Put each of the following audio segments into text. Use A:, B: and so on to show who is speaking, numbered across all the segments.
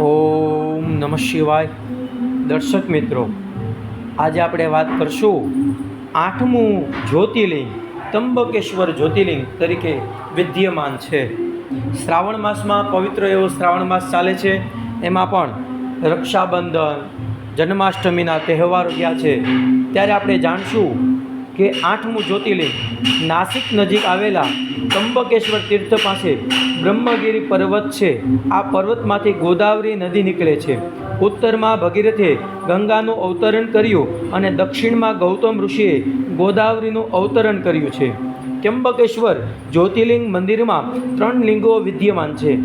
A: ઓમ નમઃ શિવાય. દર્શક મિત્રો, આજે આપણે વાત કરશું આઠમું જ્યોતિર્લિંગ ત્રંબકેશ્વર જ્યોતિર્લિંગ તરીકે વિદ્યમાન છે. શ્રાવણ માસમાં પવિત્ર એવો શ્રાવણ માસ ચાલે છે. એમાં પણ રક્ષાબંધન, જન્માષ્ટમીના તહેવારો ગયા છે. ત્યારે આપણે જાણશું કે આઠમું જ્યોતિર્લિંગ, નાસિક નજીક આવેલા ત્રંબકેશ્વર તીર્થ પાસે બ્રહ્મગીરી પર્વત છે. આ પર્વતમાંથી ગોદાવરી નદી નીકળે છે. ઉત્તરમાં ભગીરથે ગંગાનું અવતરણ કર્યું અને દક્ષિણમાં ગૌતમ ઋષિએ ગોદાવરીનું અવતરણ કર્યું છે. ત્ર્યંબકેશ્વર જ્યોતિર્લિંગ મંદિરમાં ત્રણ લિંગો વિદ્યમાન છે.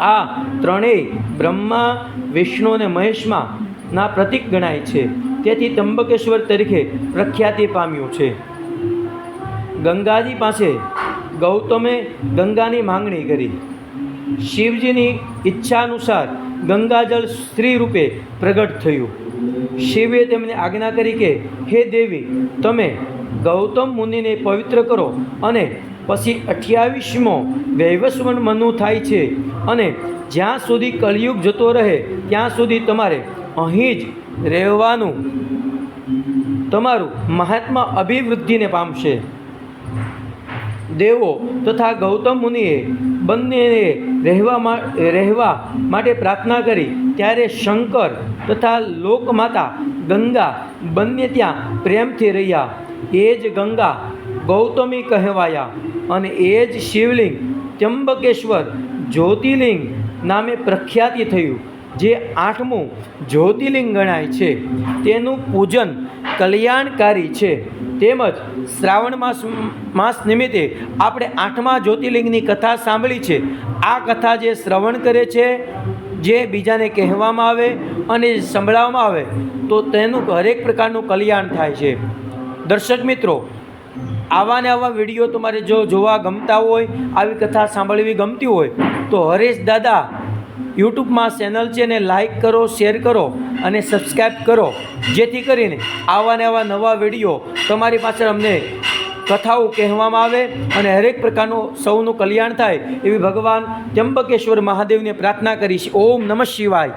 A: આ ત્રણેય બ્રહ્મા, વિષ્ણુ અને મહેશમાં ના પ્રતીક ગણાય છે. તેથી ત્રંબકેશ્વર તરીકે પ્રખ્યાતિ પામ્યું છે. ગંગાજી પાસે ગૌતમે ગંગાની માંગણી કરી. શિવજીની ઈચ્છા અનુસાર ગંગાજળ સ્ત્રી રૂપે પ્રગટ થયું. શિવે તેમને આજ્ઞા કરી કે, હે દેવી, તમે ગૌતમ મુનિને પવિત્ર કરો અને પછી અઠ્યાવીસમો વૈવસ્વન મનુ થાય છે અને જ્યાં સુધી કળિયુગ જતો રહે, ત્યાં સુધી તમારે અહીં જ રહેવાનું તમારું મહાત્મા અભિવૃદ્ધિને પામશે. દેવો તથા ગૌતમ મુનિએ બંનેએ રહેવા રહેવા માટે પ્રાર્થના કરી. ત્યારે શંકર તથા લોકમાતા ગંગા બંને ત્યાં પ્રેમથી રહ્યા. એ જ ગંગા ગૌતમી કહેવાયા અને એ જ શિવલિંગ ત્યંબકેશ્વર જ્યોતિર્લિંગ નામે પ્રખ્યાતિ થયું. જે આઠમું જ્યોતિર્લિંગ ગણાય છે, તેનું પૂજન કલ્યાણકારી છે. તેમજ શ્રાવણ માસ માસ નિમિત્તે આપણે આઠમા જ્યોતિર્લિંગની કથા સાંભળી છે. આ કથા જે શ્રવણ કરે છે, જે બીજાને કહેવામાં આવે અને સંભળાવવામાં આવે, તો તેનું હરેક પ્રકારનું કલ્યાણ થાય છે. દર્શક મિત્રો, આવા ને આવા વીડિયો તમારે જો જોવા ગમતા હોય, આવી કથા સાંભળવી ગમતી હોય, તો હરેશ દાદા યુટ્યુબમાં ચેનલ છે ને લાઇક કરો, શેર કરો અને સબસ્ક્રાઈબ કરો. જેથી કરીને આવા ને આવા નવા વીડિયો તમારી પાસે અમને કથાઓ કહેવામાં આવે અને હરેક પ્રકારનું સૌનું કલ્યાણ થાય એવી ભગવાન ત્ર્યંબકેશ્વર મહાદેવને પ્રાર્થના કરીશ. ઓમ નમઃ શિવાય.